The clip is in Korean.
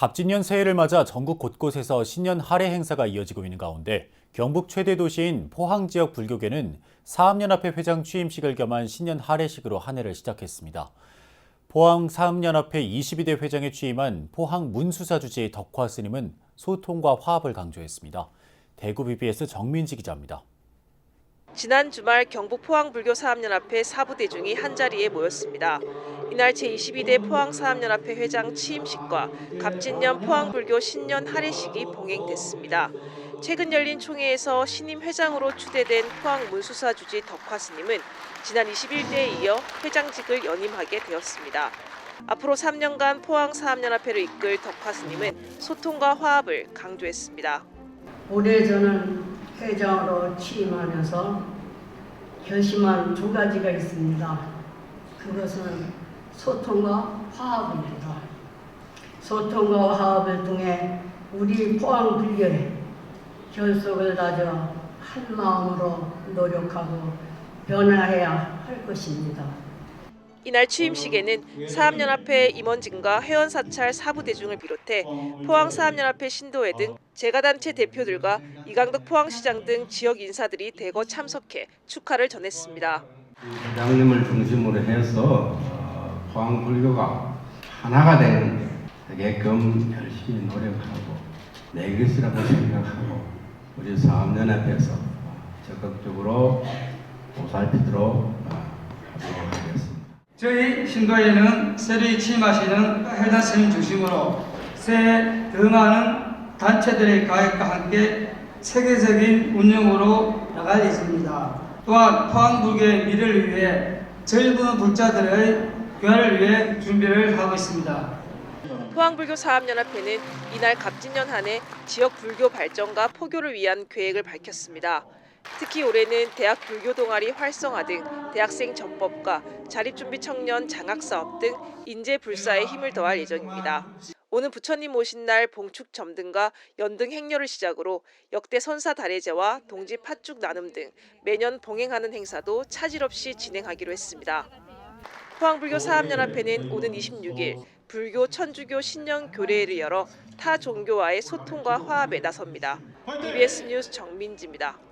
갑진년 새해를 맞아 전국 곳곳에서 신년 할애 행사가 이어지고 있는 가운데 경북 최대 도시인 포항 지역 불교계는 사암연합회 회장 취임식을 겸한 신년 할애식으로 한 해를 시작했습니다. 포항 사암연합회 22대 회장에 취임한 포항 문수사 주지의 덕화 스님은 소통과 화합을 강조했습니다. 대구 BBS 정민지 기자입니다. 지난 주말 경북 포항불교 사암연합회 사부 대중이 한자리에 모였습니다. 이날 제22대 포항사암연합회 회장 취임식과 갑진년 포항불교 신년 할애식이 봉행됐습니다. 최근 열린 총회에서 신임 회장으로 추대된 포항 문수사 주지 덕화 스님은 지난 21대에 이어 회장직을 연임하게 되었습니다. 앞으로 3년간 포항사암연합회를 이끌 덕화 스님은 소통과 화합을 강조했습니다. 올해 저는 회장으로 취임하면서 결심한 두 가지가 있습니다. 그것은 소통과 화합입니다. 소통과 화합을 통해 우리 포항 불교의 결속을 다져 한 마음으로 노력하고 변화해야 할 것입니다. 이날 취임식에는 사암연합회 임원진과 회원 사찰 사부 대중을 비롯해 포항사암연합회 신도회 등 재가단체 대표들과 이강덕 포항시장 등 지역 인사들이 대거 참석해 축하를 전했습니다. 회장님을 중심으로 해서 어, 포항 불교가 하나가 되게끔 열심히 노력하고 내 것이라고 생각하고 우리 사업연합에서 적극적으로 보살피도록. 저희 신도에는 새로 취임하시는 회장 스님 중심으로 새해 더 많은 단체들의 가입과 함께 세계적인 운영으로 나갈 예정입니다. 또한 포항불교의 미래를 위해 젊은 불자들의 교화를 위해 준비를 하고 있습니다. 포항불교 사암연합회는 이날 갑진년 한해 지역 불교 발전과 포교를 위한 계획을 밝혔습니다. 특히 올해는 대학 불교 동아리 활성화 등 대학생 전법과 자립준비 청년 장학 사업 등 인재 불사에 힘을 더할 예정입니다. 오는 부처님 오신 날 봉축 점등과 연등 행렬을 시작으로 역대 선사 달해제와 동지 팥죽 나눔 등 매년 봉행하는 행사도 차질 없이 진행하기로 했습니다. 포항불교 사암연합회는 오는 26일 불교 천주교 신년 교례를 열어 타 종교와의 소통과 화합에 나섭니다. BBS 뉴스 정민지입니다.